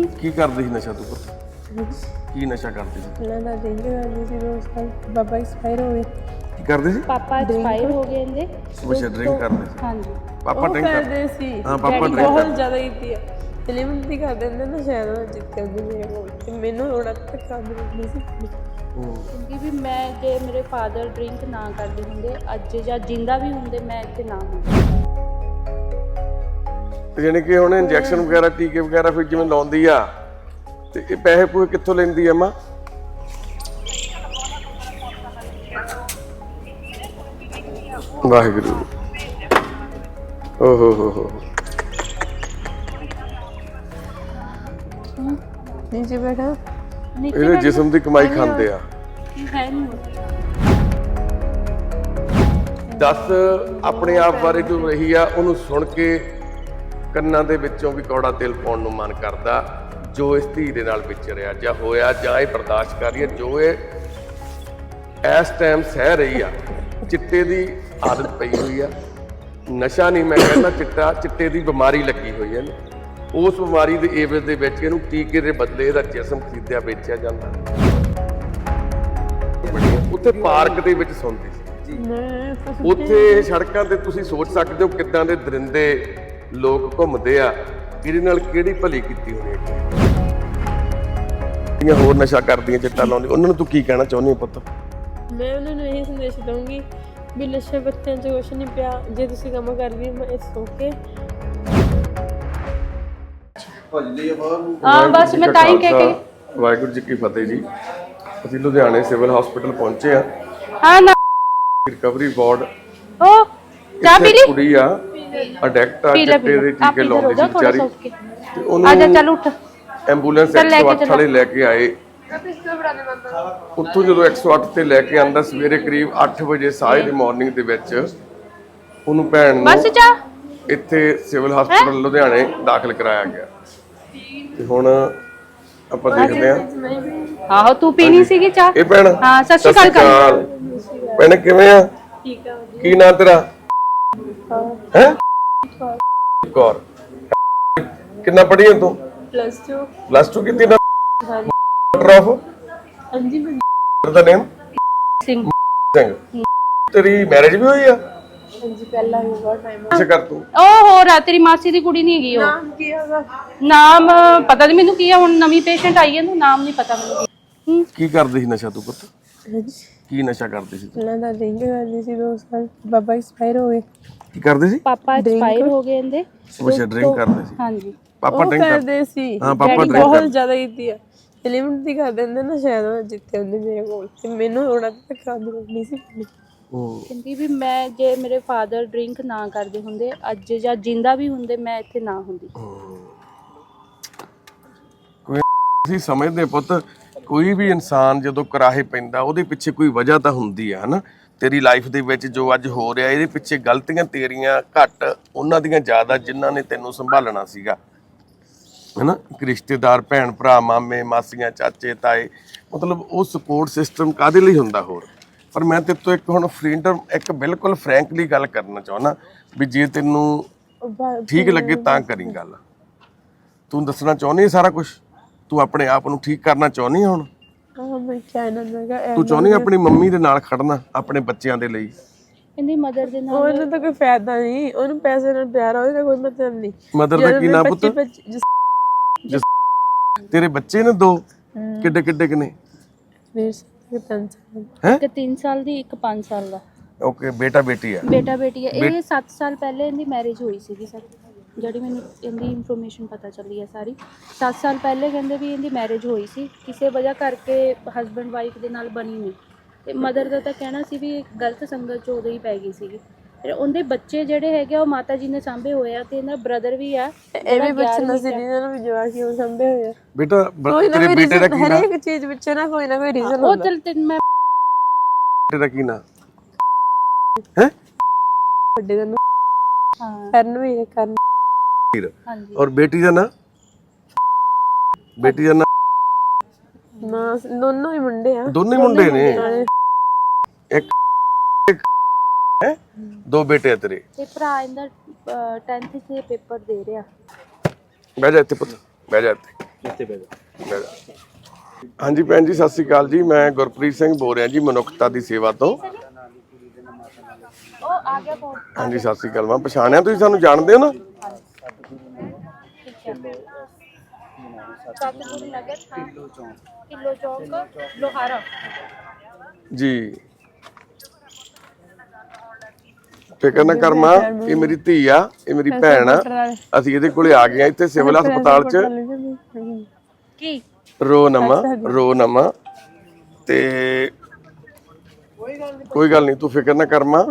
ਕੀ ਕਰਦੀ ਸੀ ਨਸ਼ਾ ਤੂੰ ਪੁੱਤ ਕੀ ਨਸ਼ਾ ਕਰਦੀ ਸੀ? ਨਾ ਨਾ ਡਰਿੰਕ ਕਰਦੀ ਸੀ ਦੋ ਸਾਲ ਬਾਬਾ ਐਕਸਪਾਇਰ ਹੋ ਗਏ। ਕੀ ਕਰਦੀ ਸੀ? ਪਾਪਾ ਐਕਸਪਾਇਰ ਹੋ ਗਏ ਇਹਦੇ। ਅੱਛਾ ਡਰਿੰਕ ਕਰਦੇ ਸੀ। ਹਾਂਜੀ। ਪਾਪਾ ਉਹ ਡਰਿੰਕ ਕਰ ਕਰਦੇ ਸੀ। ਹਾਂ ਪਾਪਾ ਡਰਿੰਕ ਬਹੁਤ ਜ਼ਿਆਦਾ ਕੀਤੀ ਆ। ਫਿਲਮ ਦੀ ਕਰ ਦਿੰਦੇ ਨਾ ਸ਼ਾਇਦ ਉਹ ਜਿੱਤ ਕਰਦੇ ਮੇਰੇ ਕੋਲ। ਤੇ ਮੈਨੂੰ ਥੋੜਾ ਤੱਕ ਕਰ ਦਿੰਦੇ ਸੀ। ਕਿਉਂਕਿ ਵੀ ਮੈਂ ਜੇ ਮੇਰੇ ਫਾਦਰ ਡਰਿੰਕ ਨਾ ਕਰਦੇ ਹੁੰਦੇ ਅੱਜ ਜਾਂ ਜਿੰਦਾ ਵੀ ਹੁੰਦੇ ਮੈਂ ਇੱਥੇ ਨਾ ਹੁੰਦੀ। ਯਾਨੀ ਕਿ ਹੁਣ ਇੰਜੈਕਸ਼ਨ ਵਗੈਰਾ ਟੀਕੇ ਵਗੈਰਾ ਫਿਰ ਜਿਵੇਂ ਲਾਉਂਦੀ ਆ ਤੇ ਇਹ ਪੈਸੇ ਪੂਏ ਕਿੱਥੋਂ ਲੈਂਦੀ ਆ ਮਾਂ? ਵਾਹਿਗੁਰੂ। ਓ ਹੋ ਹੋ। ਹੋ ਨੀਚੇ ਬੈਠਾ। ਨੀਚੇ ਇਹਦੇ ਜਿਸਮ ਦੀ ਕਮਾਈ ਖਾਂਦੇ ਆ। ਹੈ ਨਹੀਂ। ਦੱਸ ਆਪਣੇ ਆਪ ਬਾਰੇ ਜੋ ਰਹੀ ਆ ਉਹਨੂੰ ਸੁਣ ਕੇ ਕੰਨਾਂ ਦੇ ਵਿੱਚੋਂ ਵੀ ਕੌੜਾ ਤੇਲ ਪਾਉਣ ਨੂੰ ਮਨ ਕਰਦਾ ਜੋ ਇਸ ਧੀ ਦੇ ਨਾਲ ਵਿਚਰਿਆ ਜਾਂ ਹੋਇਆ ਜਾਂ ਇਹ ਬਰਦਾਸ਼ਤ ਕਰ ਰਹੀ ਹੈ ਜੋ ਇਹ ਇਸ ਟਾਈਮ ਸਹਿ ਰਹੀ ਆ ਚਿੱਟੇ ਦੀ ਆਦਤ ਪਈ ਹੋਈ ਆ। ਨਸ਼ਾ ਨਹੀਂ ਮੈਂ ਕਹਿੰਦਾ ਚਿੱਟਾ ਚਿੱਟੇ ਦੀ ਬਿਮਾਰੀ ਲੱਗੀ ਹੋਈ ਹੈ। ਉਸ ਬਿਮਾਰੀ ਦੇ ਏਵਜ ਦੇ ਵਿੱਚ ਇਹਨੂੰ ਟੀਕੇ ਦੇ ਬਦਲੇ ਇਹਦਾ ਜਿਸਮ ਖਰੀਦਿਆ ਵੇਚਿਆ ਜਾਂਦਾ। ਉੱਥੇ ਪਾਰਕ ਦੇ ਵਿੱਚ ਸੌਂਦੀ ਸੀ। ਉੱਥੇ ਸੜਕਾਂ ਤੇ ਤੁਸੀਂ ਸੋਚ ਸਕਦੇ ਹੋ ਕਿੱਦਾਂ ਦੇ ਦਰਿੰਦੇ ਲੋਕ ਘੁੰਮਦੇ ਆ ਇਹਦੇ ਨਾਲ ਕਿਹੜੀ ਭਲੀ ਕੀਤੀ ਹੋਣੀ ਹੈ? ਜਿਹੜੀਆਂ ਹੋਰ ਨਸ਼ਾ ਕਰਦੀਆਂ ਚਿੱਟਾ ਲਾਉਂਦੀ ਉਹਨਾਂ ਨੂੰ ਤੂੰ ਕੀ ਕਹਿਣਾ ਚਾਹੁੰਦੀ ਹੈ ਪੁੱਤ? ਮੈਂ ਉਹਨਾਂ ਨੂੰ ਇਹ ਸੰਦੇਸ਼ ਦਊਂਗੀ ਵੀ ਨਸ਼ੇ ਬੱਤਿਆਂ 'ਚ ਕੁਛ ਨਹੀਂ ਪਿਆ ਜੇ ਤੁਸੀਂ ਕੰਮ ਕਰ ਰਹੀ ਮੈਂ ਇਸ ਓਕੇ ਹਾਂ ਬਸ ਮੈਂ ਤਾਂ ਹੀ ਕਹਿ ਕੇ ਵਾਹਿਗੁਰੂ ਜੀ ਕੀ ਫਤਿਹ ਜੀ। ਅਸੀਂ ਲੁਧਿਆਣੇ ਸਿਵਲ ਹਸਪੀਟਲ ਪਹੁੰਚੇ ਆ। ਹਾਂ ਨਾ ਰਿਕਵਰੀ ਵਾਰਡ ਉਹ ਚਾਹ ਪੀ ਲਈ? ਕੁੜੀ ਆ ਅਡੈਕਟ ਆ ਚਿੱਟੇ ਦੇ ਟੀਕੇ ਲਾਉਂਦੀ ਜਾ ਸੀ ਵਿਚਾਰੀ। ਤੇ ਆ ਜਾ ਉਹਨੂੰ ਚੱਲ ਉੱਠ। ਐਂਬੂਲੈਂਸ ਚੱਲ ਲੈ ਕੇ 108 ਵਾਲੇ ਲੈ ਕੇ ਆਏ। ਉੱਥੋਂ ਜਦੋਂ 108 ਤੇ ਲੈ ਕੇ ਆਂਦਾ ਸਵੇਰੇ ਕਰੀਬ 8 ਵਜੇ ਸਾਜੇ ਦੀ ਮਾਰਨਿੰਗ ਦੇ ਵਿੱਚ ਉਹਨੂੰ ਭੈਣ ਨੂੰ ਬਸ ਚਾਹ ਇੱਥੇ ਸਿਵਲ ਹਸਪੀਟਲ ਲੁਧਿਆਣੇ ਦਾਖਲ ਕਰਾਇਆ ਗਿਆ। ਤੇ ਹੁਣ ਆਪਾਂ ਦੇਖਦੇ ਹਾਂ। ਆਹੋ ਤੂੰ ਪੀਣੀ ਸੀਗੀ ਚਾਹ? ਇਹ ਭੈਣ ਹਾਂ, ਸਤਿ ਸ਼੍ਰੀ ਅਕਾਲ ਕਰ। ਅਕਾਲ। ਭੈਣ ਕਿਵੇਂ ਆ? ਠੀਕ ਆ ਕੀ ਨਾਂ ਤੇਰਾ? ਹੈ? ਕੌਰ ਕਿੰਨਾ ਪੜ੍ਹੀ ਹੈ ਤੂੰ? ਪਲੱਸ 2 ਪਲੱਸ 2 ਕੀਤੀ ਨਾ? ਡਰਾਫ ਹਾਂਜੀ ਮੈਂ ਦਾ ਨੇਮ ਸਿੰਘ ਸਿੰਘ ਤੇਰੀ ਮੈਰਿਜ ਵੀ ਹੋਈ ਆ? ਹਾਂਜੀ ਪਹਿਲਾਂ ਵੀ ਬਹੁਤ ਟਾਈਮ ਅੱਛਾ ਕਰ ਤੂੰ। ਉਹ ਹੋਰ ਆ ਤੇਰੀ ਮਾਸੀ ਦੀ ਕੁੜੀ ਨਹੀਂ ਹੈਗੀ ਉਹ। ਨਾਮ ਕੀ ਹੈਗਾ? ਨਾਮ ਪਤਾ ਨਹੀਂ ਮੈਨੂੰ ਕੀ ਆ ਹੁਣ ਨਵੀਂ ਪੇਸ਼ੈਂਟ ਆਈ ਹੈ ਨਾ ਨਾਮ ਨਹੀਂ ਪਤਾ ਮੈਨੂੰ ਹੂੰ ਕੀ ਕਰਦੀ ਸੀ ਨਸ਼ਾ ਤੂੰ ਪੁੱਤ? ਹਾਂਜੀ। ਕੀ ਨਸ਼ਾ ਕਰਦੀ ਸੀ ਤੂੰ ਪਹਿਲਾਂ ਤਾਂ ਡਰਿੰਕ ਕਰਦੀ ਸੀ ਦੋ ਸਾਲ। ਬਾਬਾ ਐਕਸਪਾਇਰ ਹੋ ਗਏ। ਕੀ ਕਰਦੀ ਸੀ? ਪਾਪਾ ਐਕਸਪਾਇਰ ਹੋ ਗਏ ਇਹਦੇ। ਅੱਛਾ ਡਰਿੰਕ ਕਰਦੇ ਸੀ। ਹਾਂਜੀ। ਪਾਪਾ ਉਹ ਡਰਿੰਕ ਕਰ ਕਰਦੇ ਸੀ। ਹਾਂ ਪਾਪਾ ਡਰਿੰਕ ਬਹੁਤ ਜ਼ਿਆਦਾ ਕੀਤੀ ਆ। ਫਿਲਮ ਦੀ ਕਰ ਦਿੰਦੇ ਨਾ ਸ਼ਾਇਦ ਉਹ ਜਿੱਤੇ ਹੁੰਦੇ ਮੇਰੇ ਕੋਲ। ਤੇ ਮੈਨੂੰ ਥੋੜਾ ਤੱਕ ਕਰ ਦਿੰਦੀ ਸੀ। ਕਹਿੰਦੀ ਵੀ ਮੈਂ ਜੇ ਮੇਰੇ ਫਾਦਰ ਡਰਿੰਕ ਨਾ ਕਰਦੇ ਹੁੰਦੇ ਅੱਜ ਜਾਂ ਜਿੰਦਾ ਵੀ ਹੁੰਦੇ ਮੈਂ ਇੱਥੇ ਨਾ ਹੁੰਦੀ। ਅਸੀਂ ਸਮਝਦੇ ਪੁੱਤ। ਕੋਈ ਵੀ ਇਨਸਾਨ ਜਦੋਂ ਕਰਾਹੇ ਪੈਂਦਾ ਉਹਦੇ ਪਿੱਛੇ ਕੋਈ ਵਜ੍ਹਾ ਤਾਂ ਹੁੰਦੀ ਆ ਹਨਾ? ਤੇਰੀ ਲਾਈਫ ਦੇ ਵਿੱਚ ਜੋ ਅੱਜ ਹੋ ਰਿਹਾ ਇਹਦੇ ਪਿੱਛੇ ਗਲਤੀਆਂ ਤੇਰੀਆਂ ਘੱਟ ਉਹਨਾਂ ਦੀਆਂ ਜ਼ਿਆਦਾ ਜਿਨ੍ਹਾਂ ਨੇ ਤੈਨੂੰ ਸੰਭਾਲਣਾ ਸੀਗਾ ਹਨਾ? ਰਿਸ਼ਤੇਦਾਰ ਭੈਣ ਭਰਾ ਮਾਮੇ ਮਾਸੀਆਂ ਚਾਚੇ ਤਾਏ ਮਤਲਬ ਉਹ ਸਪੋਰਟ ਸਿਸਟਮ ਕਾਦੇ ਲਈ ਹੁੰਦਾ ਹੋਰ? ਪਰ ਮੈਂ ਤੇਰੇ ਤੋਂ ਇੱਕ ਹੁਣ ਫ੍ਰੀਡਮ ਇੱਕ ਬਿਲਕੁਲ ਫਰੈਂਕਲੀ ਗੱਲ ਕਰਨਾ ਚਾਹੁੰਦਾ ਵੀ ਜੇ ਤੈਨੂੰ ਠੀਕ ਲੱਗੇ ਤਾਂ ਕਰੀ ਗੱਲ। ਤੂੰ ਦੱਸਣਾ ਚਾਹੁੰਦੀ ਸਾਰਾ ਕੁਝ ਤੂੰ ਆਪਣੇ ਆਪ ਨੂੰ ਠੀਕ ਕਰਨਾ ਚਾਹੁੰਦੀ ਹੁਣ? ਹਾਂ ਮੈਂ ਕਿਹਾ ਇਹਨਾਂ ਨੂੰ ਕਿਹਾ ਤੂੰ ਚਾਹੁੰਦੀ ਆਪਣੀ ਮੰਮੀ ਦੇ ਨਾਲ ਖੜਨਾ ਆਪਣੇ ਬੱਚਿਆਂ ਦੇ ਲਈ? ਕਹਿੰਦੀ ਮਦਰ ਦੇ ਨਾਲ। ਉਹਨੂੰ ਤਾਂ ਕੋਈ ਫਾਇਦਾ ਨਹੀਂ ਉਹਨੂੰ ਪੈਸੇ ਨਾਲ ਪਿਆਰ ਆ ਉਹਦਾ ਕੋਈ ਮਤਲਬ ਨਹੀਂ। ਮਦਰ ਦਾ ਕੀ ਨਾਮ ਪੁੱਤ? 25 ਜਿਸ ਤੇਰੇ ਬੱਚੇ ਨੇ ਦੋ? ਕਿੱਡੇ ਕਿੱਡੇ ਕਿਨੇ ਮੇਰੇ ਸਾਲ ਹੈ ਇੱਕ 3 ਸਾਲ ਦੀ ਇੱਕ 5 ਸਾਲ ਦਾ। ਓਕੇ ਬੇਟਾ ਬੇਟੀ ਹੈ ਬੇਟਾ ਬੇਟੀ ਹੈ ਇਹ 7 ਸਾਲ ਪਹਿਲੇ ਇਹਦੀ ਮੈਰਿਜ ਹੋਈ ਸੀਗੀ ਸਰ। ਜਿਹੜੀ ਮੈਨੂੰ ਇਹਦੀ ਇਨਫੋਰਮੇਸ਼ਨ ਪਤਾ ਚੱਲੀ ਹੈ ਸਾਰੀ। 7 ਸਾਲ ਪਹਿਲੇ ਕਹਿੰਦੇ ਵੀ ਇਹਦੀ ਮੈਰਿਜ ਹੋਈ ਸੀ। ਕਿਸੇ ਵਜ੍ਹਾ ਕਰਕੇ ਹਸਬੰਡ ਵਾਈਫ ਦੇ ਨਾਲ ਬਣੀ ਨਹੀਂ ਤੇ ਮਦਰ ਦਾ ਤਾਂ ਕਹਿਣਾ ਸੀ ਵੀ ਗਲਤ ਸੰਗਤ ਚ ਉਦੋਂ ਹੀ ਪੈ ਗਈ ਸੀਗੀ। ਫਿਰ ਉਹਦੇ ਬੱਚੇ ਜਿਹੜੇ ਹੈਗੇ ਆ, ਉਹ ਮਾਤਾ ਜੀ ਨੇ ਸਾਂਭੇ ਹੋਏ ਆ ਤੇ ਇਹਨਾਂ ਬ੍ਰਦਰ ਵੀ ਆ। ਇਹ ਵੀ ਬੱਚੇ ਨਜ਼ਰ ਇਹਨਾਂ ਨੂੰ ਵੀ ਜਵਾਕੀ ਉਹ ਸੰਭੇ ਹੋਏ ਆ। ਬੇਟਾ ਬ- ਕੋਈ ਨਾ ਤੇਰੇ ਕੋਈ ਬੇਟੇ ਦਾ ਰੀਜ਼ਨ ਕੀ ਨਾਮ ਹਰੇਕ ਚੀਜ਼ ਵਿੱਚ ਨਾ ਕੋਈ ਨਾ ਕੋਈ ਰੀਜ਼ਨ ਉਹ ਚਲ ਤੇ ਮੈਂ ਬੇਟੇ ਦਾ ਕੀ ਨਾਮ ਹੈ? ਵੱਡੇ ਦਾ ਨਾਮ ਹਾਂ। ਕਰਨ ਵੀ ਕਰਨ। ਹਾਂਜੀ। ਔਰ ਬੇਟੀ ਦਾ ਨਾਮ ਬੇਟੀ ਦਾ ਨਾਮ ਨਾ ਦੋਨੋਂ ਹੀ ਮੁੰਡੇ ਆ। ਦੋਨੇ ਮੁੰਡੇ ਨੇ? ਇੱਕ ਹੈ? ਦੋ ਬੇਟੇ ਆ ਤੇਰੇ। ਤੇ ਭਰਾ ਇਹਦਾ 10th ਦੇ ਪੇਪਰ ਦੇ ਰਿਹਾ। ਬਹਿ ਜਾ ਇੱਥੇ ਪੁੱਤ ਬਹਿ ਜਾ ਇੱਥੇ। ਇੱਥੇ ਬਹਿ ਜਾ। ਹਾਂਜੀ ਭੈਣ ਜੀ ਸਤਿ ਸ੍ਰੀ ਅਕਾਲ ਜੀ। ਮੈਂ ਗੁਰਪ੍ਰੀਤ ਸਿੰਘ ਬੋਲ ਰਿਹਾ ਜੀ ਮਨੁੱਖਤਾ ਦੀ ਸੇਵਾ ਤੋਂ। ਉਹ ਆ ਗਿਆ ਫੋਨ ਹਾਂਜੀ ਸਤਿ ਸ੍ਰੀ ਅਕਾਲ। ਮੈਂ ਪਛਾਣਿਆ ਤੁਸੀਂ ਸਾਨੂੰ ਜਾਣਦੇ ਹੋ ਨਾ? ਸਤਿਗੁਰੂ ਨਗਰ ਹਾਂ। ਕਿਲੋ ਚੌਕ। ਲੋਹਾਰਾ। ਜੀ। ਫਿਕਰ ਨਾ ਕਰ ਮਾਂ ਇਹ ਮੇਰੀ ਧੀ ਆ ਇਹ ਮੇਰੀ ਭੈਣ ਆ। ਅਸੀਂ ਇਹਦੇ ਕੋਲੇ ਆ ਗਏ ਆ ਇੱਥੇ ਸਿਵਲ ਹਸਪਤਾਲ 'ਚ। ਕੀ? ਰੋ ਨਮਾ ਰੋ ਨਮਾ। ਤੇ ਕੋਈ ਗੱਲ ਨਹੀਂ ਤੂੰ ਫਿਕਰ ਨਾ ਕਰ ਮਾਂ।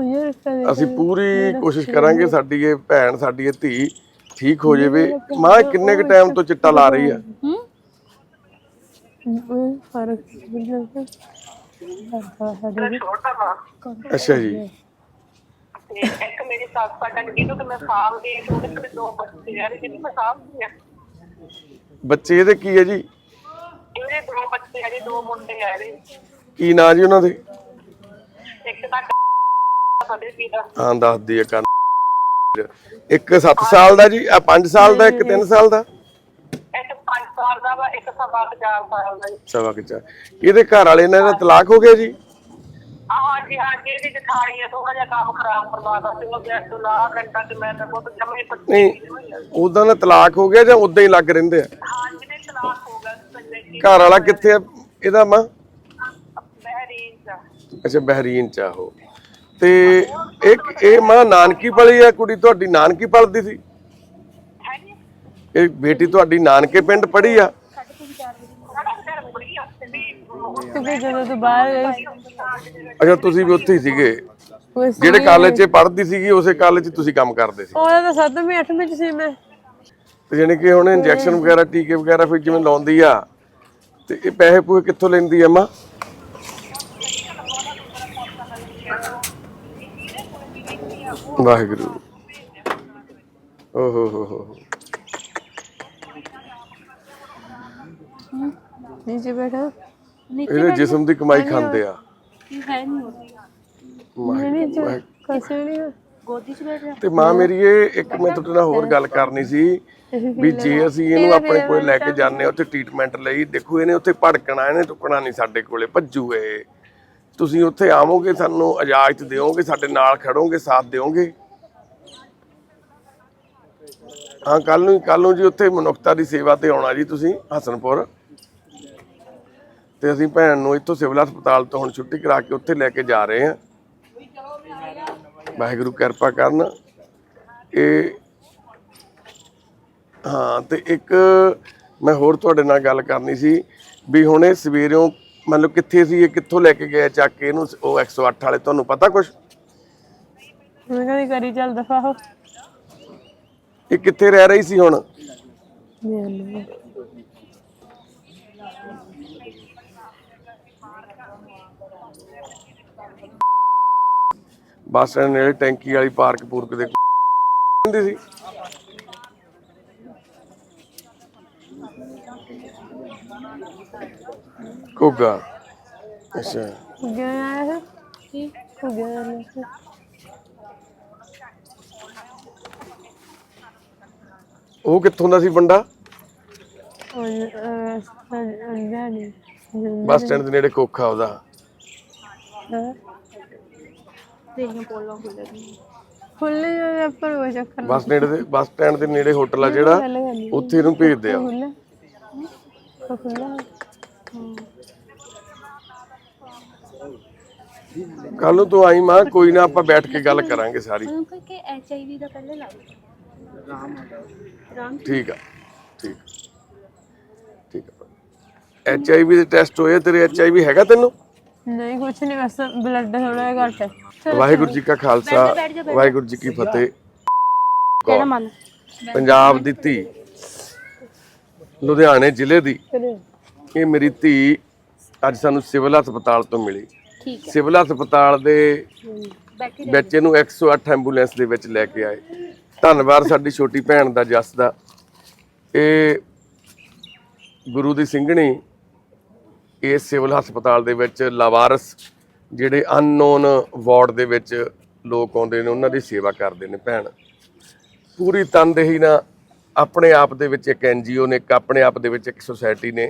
ਅਸੀਂ ਪੂਰੀ ਕੋਸ਼ਿਸ਼ ਕਰਾਂਗੇ ਸਾਡੀ ਇਹ ਭੈਣ ਸਾਡੀ ਇਹ ਧੀ ਠੀਕ ਹੋ ਜਾਵੇ ਮਾਂ ਕਿੰਨੇ ਕ ਟਾਈਮ ਤੋਂ ਚਿੱਟਾ ਲਾ ਰਹੀ ਆ? ਅੱਛਾ ਜੀ। ਤੇ ਇੱਕ ਮੇਰੀ ਸੱਸ ਸਾਡਾ ਜਿਹਨੂੰ ਕਿ ਮੈਂ ਸਾਂਭਦੀ ਹਾਂ ਤੇ ਉਹਦੇ ਕੋਲ ਦੋ ਬੱਚੇ ਆ ਜਿਹਨੂੰ ਮੈਂ ਸਾਂਭਦੀ ਹਾਂ ਬੱਚੇ ਇਹਦੇ ਕੀ ਹੈ ਜੀ? ਇਹਦੇ ਦੋ ਬੱਚੇ ਆ ਜੀ ਦੋ ਮੁੰਡੇ ਆ ਇਹਦੇ। ਕੀ ਨਾਂ ਜੀ ਉਹਨਾਂ ਦੇ? ਇੱਕ ਤਾਂ ਸਾਡੇ ਪਿਤਾ ਹਾਂ ਦੱਸਦੀ ਆ ਕੰਨ। ਇੱਕ 7 ਸਾਲ ਦਾ ਜੀ ਆ 5 ਸਾਲ ਦਾ ਇੱਕ 3 ਸਾਲ ਦਾ? ਇੱਕ 5 ਸਾਲ ਦਾ ਵਾ ਇੱਕ ਸਵਾ ਕੁ ਚਾਰ ਸਾਲ ਦਾ ਜੀ। ਸਵਾ ਕਿ ਚਾ ਇਹਦੇ ਘਰ ਵਾਲੇ ਨਾਲ ਇਹਦਾ ਤਲਾਕ ਹੋ ਗਿਆ ਜੀ? ਆਹ ਹਾਂਜੀ ਹਾਂਜੀ ਇਹਦੀ ਜਠਾਣੀ ਹੈ ਥੋੜਾ ਜਿਹਾ ਕੰਮ ਖਰਾਬ ਕਰਵਾਦਾ ਸੀ ਉਹ ਗੈਸ ਤੋਂ ਲਾ ਘੰਟਾ ਤੇ ਮੈਂ ਤਾਂ ਬਹੁਤ ਜਮੇ ਪੱਟੀ ਨਹੀਂ ਉਦਾਂ ਦਾ ਤਲਾਕ ਹੋ ਗਿਆ ਜਾਂ ਉਦਾਂ ਹੀ ਲੱਗ ਰਹਿੰਦੇ ਆ? ਹਾਂਜੀ ਤੇ ਤਲਾਕ ਹੋ ਗਿਆ ਸੀ ਸੰਜੇ ਜੀ ਘਰ ਵਾਲਾ ਕਿੱਥੇ ਆ? ਇਹਦਾ ਮਾਂ? ਬਹਿਰੀਨ ਦਾ ਅੱਛਾ ਬਹਿਰੀਨ ਚ ਆ ਉਹ। ਤੇ ਇੱਕ ਇਹ ਮਾਂ ਨਾਨਕੀ ਪਲੀ ਆ ਕੁੜੀ ਤੁਹਾਡੀ ਨਾਨਕੀ ਪਲਦੀ ਸੀ। ਹੈ ਇਹ ਬੇਟੀ ਤੁਹਾਡੀ ਨਾਨਕੇ ਪਿੰਡ ਪੜੀ ਆ। ਕਿਉਂਕਿ ਜਦੋਂ ਤੋਂ ਬਾਹਰ ਅੱਛਾ ਤੁਸੀਂ ਵੀ ਉੱਥੇ ਹੀ ਸੀਗੇ। ਉਸ ਜਿਹੜੇ ਕਾਲਜ 'ਚ ਪੜ੍ਹਦੀ ਸੀਗੀ ਉਸੇ ਕਾਲਜ 'ਚ ਤੁਸੀਂ ਕੰਮ ਕਰਦੇ ਸੀ। ਉਹਦਾ ਤਾਂ 7ਵੀਂ 8ਵੀਂ ਚ ਸੀ ਮੈਂ। ਤੇ ਜਾਣੀ ਕਿ ਹੁਣ ਇੰਜੈਕਸ਼ਨ ਵਗੈਰਾ ਟੀਕੇ ਵਗੈਰਾ ਫਿਰ ਜਿਵੇਂ ਲਾਉਂਦੀ ਆ ਤੇ ਇਹ ਪੈਸੇ ਪੂਏ ਕਿੱਥੋਂ ਲੈਂਦੀ ਆ ਮਾਂ? ਵਾਹਿਗੁਰੂ। ਓਹ ਹੋ ਹੋ। ਹੋ। ਨੀਚੇ ਬੈਠਾ ਇਹਦੇ ਜਿਸਮ ਦੀ ਕਮਾਈ ਖਾਂਦੇ ਆ। ਹੈ ਨਹੀਂ ਉਹ। ਵਾਹਿਗੁਰੂ। ਕਸੇ ਨਹੀਂ। ਗੋਦੀ 'ਚ ਬੈਠ ਜਾ। ਤੇ ਮਾਂ ਮੇਰੀ ਇਹ ਇੱਕ ਮੈਂ ਤੁਹਾਡੇ ਨਾਲ ਹੋਰ ਗੱਲ ਕਰਨੀ ਸੀ ਵੀ ਜੇ ਅਸੀਂ ਇਹਨੂੰ ਆਪਣੇ ਕੋਲ ਲੈ ਕੇ ਜਾਂਦੇ ਹਾਂ ਉੱਥੇ ਟ੍ਰੀਟਮੈਂਟ ਲਈ ਦੇਖੋ ਇਹਨੇ ਉੱਥੇ ਭੜਕਣਾ ਇਹਨੇ ਟੁਕਣਾ ਨਹੀਂ ਸਾਡੇ ਕੋਲੇ ਭੱਜੂ ਇਹ। ਤੁਸੀਂ ਉੱਥੇ ਆਵੋਗੇ, ਸਾਨੂੰ ਇਜਾਜ਼ਤ ਦਿਓਗੇ, ਸਾਡੇ ਨਾਲ ਖੜੋਗੇ, ਸਾਥ ਦਿਓਗੇ। ਹਾਂ ਕੱਲ ਨੂੰ ਕੱਲ ਨੂੰ ਜੀ ਉੱਥੇ ਮਨੁੱਖਤਾ ਦੀ ਸੇਵਾ ਤੇ ਆਉਣਾ ਜੀ ਤੁਸੀਂ, ਹਸਨਪੁਰ। ਤੇ ਅਸੀਂ ਭੈਣ ਨੂੰ ਇੱਥੋਂ ਸਿਵਲ ਹਸਪਤਾਲ ਤੋਂ ਹੁਣ ਛੁੱਟੀ ਕਰਾ ਕੇ ਉੱਥੇ ਲੈ ਕੇ ਜਾ ਰਹੇ ਹਾਂ। ਵਾਹਿਗੁਰੂ ਕਿਰਪਾ ਕਰਨ। ਇਹ, ਹਾਂ, ਤੇ ਇੱਕ ਮੈਂ ਹੋਰ ਤੁਹਾਡੇ ਨਾਲ ਗੱਲ ਕਰਨੀ ਸੀ ਵੀ ਹੁਣ ਇਹ ਸਵੇਰੋਂ ਮਤਲਬ ਕਿੱਥੇ ਸੀ ਇਹ ਕਿੱਥੋਂ ਲੈ ਕੇ ਗਏ ਚੱਕ ਕੇ ਇਹਨੂੰ ਉਹ 108 ਵਾਲੇ ਤੁਹਾਨੂੰ ਪਤਾ ਕੁਛ? ਮੈਂ ਕਹਿੰਦੀ ਕਰੀ ਚੱਲ ਦਫਾ ਹੋ ਇਹ ਕਿੱਥੇ ਰਹਿ ਰਹੀ ਸੀ ਹੁਣ? ਬੱਸ ਸਟੈਂਡ ਨੇੜੇ ਟੈਂਕੀ ਵਾਲੀ ਪਾਰਕ ਪੂਰਕ ਦੇ ਹੁੰਦੀ ਸੀ। ਕੋਗਾ ਅੱਛਾ ਗਿਆ ਕੀ ਹੋ ਨਾ ਉਹ ਕਿੱਥੋਂ ਦਾ ਸੀ ਬੰਦਾ ਉਹ ਅੰਜਾ ਨਹੀਂ ਬੱਸ ਸਟੈਂਡ ਦੇ ਨੇੜੇ ਕੋਖਾ ਉਹਦਾ। ਤੇਰੀਆਂ ਪੋਲਾਂ ਖੁੱਲ੍ਹਣੀਆਂ ਖੁੱਲੇ ਜਿਹੜੇ ਪਰ ਉਹ ਚੱਕਰ ਬੱਸ ਨੇੜੇ ਦੇ, ਬੱਸ ਸਟੈਂਡ ਦੇ ਨੇੜੇ ਹੋਟਲ ਆ ਜਿਹੜਾ, ਉੱਥੇ ਇਹਨੂੰ ਭੇਜਦੇ ਆ। ਖੁੱਲੇ ਉਹ ਕੱਲ ਨੂੰ ਤੂੰ ਆਈ ਮਾਂ ਕੋਈ ਨਾ ਆਪਾਂ ਬੈਠ ਕੇ ਗੱਲ ਕਰਾਂਗੇ ਸਾਰੀ। ਅੰਕਲ ਕਿ ਐਚ ਆਈ ਵੀ ਦਾ ਪਹਿਲੇ ਲਾਓ। ਰਾਮ ਰਾਮ ਠੀਕ ਆ ਠੀਕ ਠੀਕ ਆ। ਐਚ ਆਈ ਵੀ ਦੇ ਟੈਸਟ ਹੋਏ ਤੇਰੇ ਐਚ ਆਈ ਵੀ ਹੈਗਾ ਤੈਨੂੰ? ਨਹੀਂ ਕੁਛ ਨਹੀਂ ਬਸ ਬਲੱਡ ਥੋੜਾ ਜਿਹਾ ਘੱਟ ਹੈ। ਵਾਹਿਗੁਰੂ ਜੀ ਕਾ ਖਾਲਸਾ ਵਾਹਿਗੁਰੂ ਜੀ ਕੀ ਫਤਿਹ। ਕਿਹੜਾ ਮਨ। ਪੰਜਾਬ ਦੀ ਧੀ ਲੁਧਿਆਣੇ ਜ਼ਿਲ੍ਹੇ ਦੀ। ਇਹ ਮੇਰੀ ਧੀ ਅੱਜ ਸਾਨੂੰ ਸਿਵਲ ਹਸਪਤਾਲ ਤੋਂ ਮਿਲੀ। ਠੀਕ ਹੈ। ਸਿਵਲ ਹਸਪਤਾਲ ਦੇ ਵਿੱਚ ਇਹਨੂੰ 108 ਐਂਬੂਲੈਂਸ ਦੇ ਵਿੱਚ ਲੈ ਕੇ ਆਏ। ਧੰਨਵਾਦ ਸਾਡੀ ਛੋਟੀ ਭੈਣ ਦਾ ਜਸ ਦਾ। ਇਹ ਗੁਰੂ ਦੀ ਸਿੰਘਣੀ ਇਸ ਸਿਵਲ ਹਸਪਤਾਲ ਦੇ ਵਿੱਚ ਲਾਵਾਰਸ ਜਿਹੜੇ ਅਨਨੋਨ ਵਾਰਡ ਦੇ ਵਿੱਚ ਲੋਕ ਆਉਂਦੇ ਨੇ ਉਹਨਾਂ ਦੀ ਸੇਵਾ ਕਰਦੇ ਨੇ ਭੈਣ। ਪੂਰੀ ਤਨਦੇਹੀ ਨਾਲ ਆਪਣੇ ਆਪ ਦੇ ਵਿੱਚ ਇੱਕ ਐਨਜੀਓ ਨੇ ਇੱਕ ਆਪਣੇ ਆਪ ਦੇ ਵਿੱਚ ਇੱਕ ਸੁਸਾਇਟੀ ਨੇ।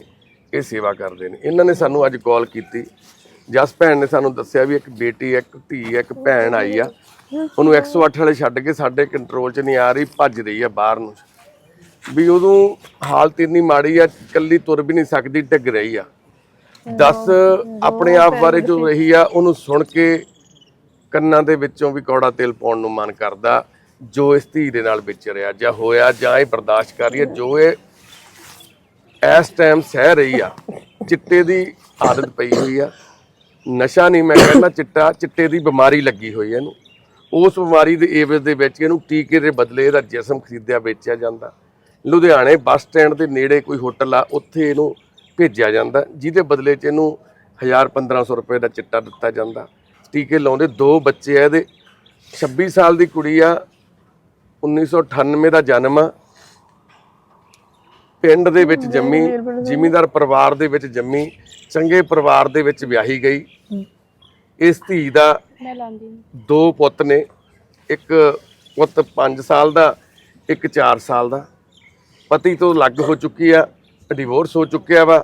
ਇਹ ਸੇਵਾ ਕਰਦੇ ਨੇ। ਇਹਨਾਂ ਨੇ ਸਾਨੂੰ ਅੱਜ ਕਾਲ ਕੀਤੀ। ਜਸ ਭੈਣ ਨੇ ਸਾਨੂੰ ਦੱਸਿਆ ਵੀ ਇੱਕ ਬੇਟੀ, ਇੱਕ ਧੀ, ਇੱਕ ਭੈਣ ਆਈ ਆ। ਉਹਨੂੰ 108 ਵਾਲੇ ਛੱਡ ਕੇ ਸਾਡੇ ਕੰਟਰੋਲ 'ਚ ਨਹੀਂ ਆ ਰਹੀ, ਭੱਜ ਰਹੀ ਆ ਬਾਹਰ ਨੂੰ। ਵੀ ਉਦੋਂ ਹਾਲਤ ਇੰਨੀ ਮਾੜੀ ਆ ਕੱਲੀ ਤੁਰ ਵੀ ਨਹੀਂ ਸਕਦੀ, ਡਿੱਗ ਰਹੀ ਆ। ਦੱਸ ਆਪਣੇ ਆਪ ਬਾਰੇ ਜੋ ਰਹੀ ਆ, ਉਹਨੂੰ ਸੁਣ ਕੇ ਕੰਨਾਂ ਦੇ ਵਿੱਚੋਂ ਵੀ ਕੌੜਾ ਤੇਲ ਪਾਉਣ ਨੂੰ ਮਨ ਕਰਦਾ, ਜੋ ਇਸ ਧੀ ਦੇ ਨਾਲ ਵਿਚਰਿਆ, ਜਾਂ ਹੋਇਆ, ਜਾਂ ਇਹ ਬਰਦਾਸ਼ਤ ਕਰ ਰਹੀ ਹੈ ਜੋ ਇਹ ਇਸ ਟਾਈਮ ਸਹਿ ਰਹੀ ਆ। ਚਿੱਟੇ ਦੀ ਆਦਤ ਪਈ ਹੋਈ ਆ। ਨਸ਼ਾ ਨਹੀਂ, ਮੈਂ ਕਹਿੰਦਾ ਚਿੱਟਾ, ਚਿੱਟੇ ਦੀ ਬਿਮਾਰੀ ਲੱਗੀ ਹੋਈ ਹੈ ਇਹਨੂੰ। ਉਸ ਬਿਮਾਰੀ ਦੇ ਏਵਜ ਦੇ ਵਿੱਚ ਇਹਨੂੰ ਟੀਕੇ ਦੇ ਬਦਲੇ ਇਹਦਾ ਜਿਸਮ ਖਰੀਦਿਆ, ਵੇਚਿਆ ਜਾਂਦਾ। ਲੁਧਿਆਣੇ ਬੱਸ ਸਟੈਂਡ ਦੇ ਨੇੜੇ ਕੋਈ ਹੋਟਲ ਆ, ਉੱਥੇ ਇਹਨੂੰ ਭੇਜਿਆ ਜਾਂਦਾ। ਜਿਹਦੇ ਬਦਲੇ 'ਚ ਇਹਨੂੰ 1000 1500 ਰੁਪਏ ਦਾ ਚਿੱਟਾ ਦਿੱਤਾ ਜਾਂਦਾ। ਟੀਕੇ ਲਾਉਂਦੇ ਦੋ ਬੱਚੇ ਆ ਇਹਦੇ। 26 ਸਾਲ ਦੀ ਕੁੜੀ ਆ 1998 ਦਾ ਜਨਮ ਆ। ਪਿੰਡ ਦੇ ਵਿੱਚ ਜੰਮੀ ਜ਼ਿਮੀਂਦਾਰ ਪਰਿਵਾਰ ਦੇ ਵਿੱਚ ਜੰਮੀ ਚੰਗੇ ਪਰਿਵਾਰ ਦੇ ਵਿੱਚ ਵਿਆਹੀ ਗਈ। ਇਸ ਧੀ ਦਾ ਦੋ ਪੁੱਤ ਨੇ ਇੱਕ ਪੁੱਤ 5 ਸਾਲ ਦਾ ਇੱਕ 4 ਸਾਲ ਦਾ। ਪਤੀ ਤੋਂ ਅਲੱਗ ਹੋ ਚੁੱਕੀ ਆ ਡਿਵੋਰਸ ਹੋ ਚੁੱਕਿਆ ਵਾ।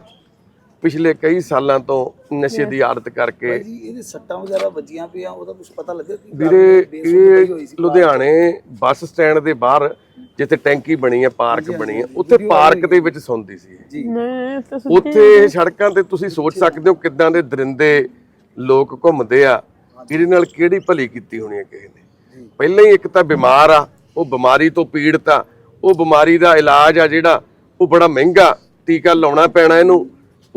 ਪਿਛਲੇ ਕਈ ਸਾਲਾਂ ਤੋਂ ਨਸ਼ੇ ਦੀ ਆਦਤ ਕਰਕੇ ਜੀ ਇਹਦੇ ਸੱਟਾਂ ਵਗੈਰਾ ਵੱਜੀਆਂ ਪਈਆਂ ਉਹਦਾ ਕੁਝ ਪਤਾ ਲੱਗਿਆ ਕਿ ਵੀਰੇ ਇਹ ਲੁਧਿਆਣੇ ਬੱਸ ਸਟੈਂਡ ਦੇ ਬਾਹਰ ਜਿੱਥੇ ਟੈਂਕੀ ਬਣੀ ਹੈ ਪਾਰਕ ਬਣੀ ਹੈ ਉੱਥੇ ਪਾਰਕ ਦੇ ਵਿੱਚ ਸੌਂਦੀ ਸੀ ਉੱਥੇ ਇਹ ਸੜਕਾਂ ਤੇ ਤੁਸੀਂ ਸੋਚ ਸਕਦੇ ਹੋ ਕਿੱਦਾਂ ਦੇ ਦਰਿੰਦੇ ਲੋਕ ਘੁੰਮਦੇ ਆ ਇਹਦੇ ਨਾਲ ਕਿਹੜੀ ਭਲੀ ਕੀਤੀ ਹੋਣੀ ਹੈ ਕਿਸੇ ਨੇ? ਪਹਿਲਾਂ ਹੀ ਇੱਕ ਤਾਂ ਬਿਮਾਰ ਆ ਉਹ ਬਿਮਾਰੀ ਤੋਂ ਪੀੜਤ ਆ ਉਹ ਬਿਮਾਰੀ ਦਾ ਇਲਾਜ ਆ ਜਿਹੜਾ ਉਹ ਬੜਾ ਮਹਿੰਗਾ ਟੀਕਾ ਲਾਉਣਾ ਪੈਣਾ ਇਹਨੂੰ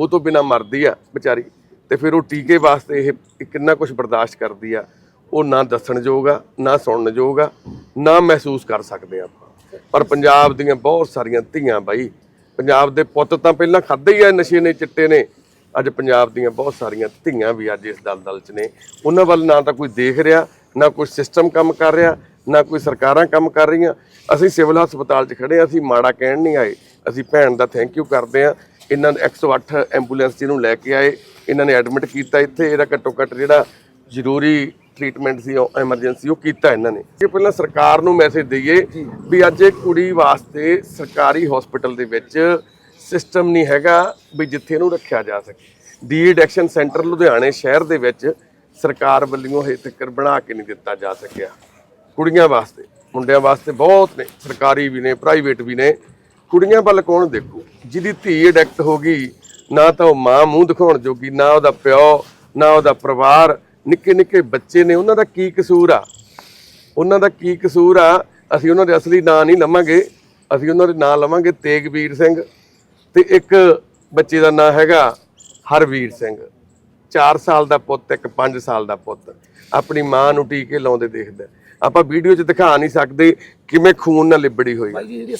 ਉਹ ਤੋਂ ਬਿਨਾ ਮਰਦੀ ਆ ਵਿਚਾਰੀ ਤੇ ਫਿਰ ਉਹ ਟੀਕੇ ਵਾਸਤੇ ਇਹ ਕਿੰਨਾ ਕੁਝ ਬਰਦਾਸ਼ਤ ਕਰਦੀ ਆ, ਉਹ ਨਾ ਦੱਸਣ ਯੋਗ ਆ, ਨਾ ਸੁਣਨ ਯੋਗ ਆ, ਨਾ ਮਹਿਸੂਸ ਕਰ ਸਕਦੇ ਆਪਾਂ। ਪਰ ਪੰਜਾਬ ਦੀਆਂ ਬਹੁਤ ਸਾਰੀਆਂ ਧੀਆਂ ਬਾਈ, ਪੰਜਾਬ ਦੇ ਪੁੱਤ ਤਾਂ ਪਹਿਲਾਂ ਖਾਦੇ ਹੀ ਆ, ਨਸ਼ੇ ਨੇ, ਚਿੱਟੇ ਨੇ। ਅੱਜ ਪੰਜਾਬ ਦੀਆਂ ਬਹੁਤ ਸਾਰੀਆਂ ਧੀਆਂ ਵੀ ਅੱਜ ਇਸ ਦਲਦਲ 'ਚ ਨੇ। ਉਹਨਾਂ ਵੱਲ ਨਾ ਤਾਂ ਕੋਈ ਦੇਖ ਰਿਹਾ, ਨਾ ਕੋਈ ਸਿਸਟਮ ਕੰਮ ਕਰ ਰਿਹਾ, ਨਾ ਕੋਈ ਸਰਕਾਰਾਂ ਕੰਮ ਕਰ ਰਹੀਆਂ। ਅਸੀਂ ਸਿਵਲ ਹਸਪਤਾਲ 'ਚ ਖੜੇ ਹਾਂ, ਅਸੀਂ ਮਾੜਾ ਕਹਿਣ ਨਹੀਂ ਆਏ। ਅਸੀਂ ਭੈਣ ਦਾ ਥੈਂਕ ਯੂ ਕਰਦੇ ਹਾਂ। ਇਹਨਾਂ ਨੇ 108 ਐਂਬੂਲੈਂਸ ਜਿਹਨੂੰ ਲੈ ਕੇ ਆਏ, ਇਹਨਾਂ ਨੇ ਐਡਮਿਟ ਕੀਤਾ ਇੱਥੇ, ਇਹਦਾ ਘੱਟੋ ਘੱਟ ਜਿਹੜਾ ਜ਼ਰੂਰੀ ਟ੍ਰੀਟਮੈਂਟ ਸੀ, ਉਹ ਐਮਰਜੈਂਸੀ, ਉਹ ਕੀਤਾ ਇਹਨਾਂ ਨੇ। ਇਹ ਪਹਿਲਾਂ ਸਰਕਾਰ ਨੂੰ ਮੈਸੇਜ ਦਈਏ ਵੀ ਅੱਜ ਇਹ ਕੁੜੀ ਵਾਸਤੇ ਸਰਕਾਰੀ ਹਸਪੀਟਲ ਦੇ ਵਿੱਚ ਸਿਸਟਮ ਨਹੀਂ ਹੈਗਾ ਵੀ ਜਿੱਥੇ ਇਹਨੂੰ ਰੱਖਿਆ ਜਾ ਸਕੇ। ਡੀ ਐਡਿਕਸ਼ਨ ਸੈਂਟਰ ਲੁਧਿਆਣੇ ਸ਼ਹਿਰ ਦੇ ਵਿੱਚ ਸਰਕਾਰ ਵੱਲੋਂ ਹਜੇ ਤੱਕ ਬਣਾ ਕੇ ਨਹੀਂ ਦਿੱਤਾ ਜਾ ਸਕਿਆ। ਕੁੜੀਆਂ ਵਾਸਤੇ, ਮੁੰਡਿਆਂ ਵਾਸਤੇ ਬਹੁਤ ਨੇ, ਸਰਕਾਰੀ ਵੀ ਨੇ ਪ੍ਰਾਈਵੇਟ ਵੀ ਨੇ। ਕੁੜੀਆਂ ਵੱਲ ਕੌਣ ਦੇਖੂ? ਜਿਹਦੀ ਧੀ ਐਡਿਕਟ ਹੋ ਗਈ, ਨਾ ਤਾਂ ਉਹ ਮਾਂ ਮੂੰਹ ਦਿਖਾਉਣ ਜੋਗੀ, ਨਾ ਉਹਦਾ ਪਿਓ, ਨਾ ਉਹਦਾ ਪਰਿਵਾਰ, ਨਿੱਕੇ ਨਿੱਕੇ ਬੱਚੇ ਨੇ, ਉਹਨਾਂ ਦਾ ਕੀ ਕਸੂਰ ਆ? ਉਹਨਾਂ ਦਾ ਕੀ ਕਸੂਰ ਆ? ਅਸੀਂ ਉਹਨਾਂ ਦੇ ਅਸਲੀ ਨਾਂ ਨਹੀਂ ਲਵਾਂਗੇ। ਅਸੀਂ ਉਹਨਾਂ ਦੇ ਨਾਂ ਲਵਾਂਗੇ ਤੇਗਵੀਰ ਸਿੰਘ ਤੇ ਇੱਕ ਬੱਚੇ ਦਾ ਨਾਂ ਹੈਗਾ ਹਰਵੀਰ ਸਿੰਘ। 4 ਸਾਲ ਦਾ ਪੁੱਤ, ਇੱਕ 5 ਸਾਲ ਦਾ ਪੁੱਤ। ਆਪਣੀ ਮਾਂ ਨੂੰ ਟੀਕੇ ਲਾਉਂਦੇ ਦੇਖਦਾ। ਆਪਾਂ ਵੀਡੀਓ 'ਚ ਦਿਖਾ ਨਹੀਂ ਸਕਦੇ ਕਿਵੇਂ ਖੂਨ ਨਾਲ ਲਿਬੜੀ ਹੋਈ।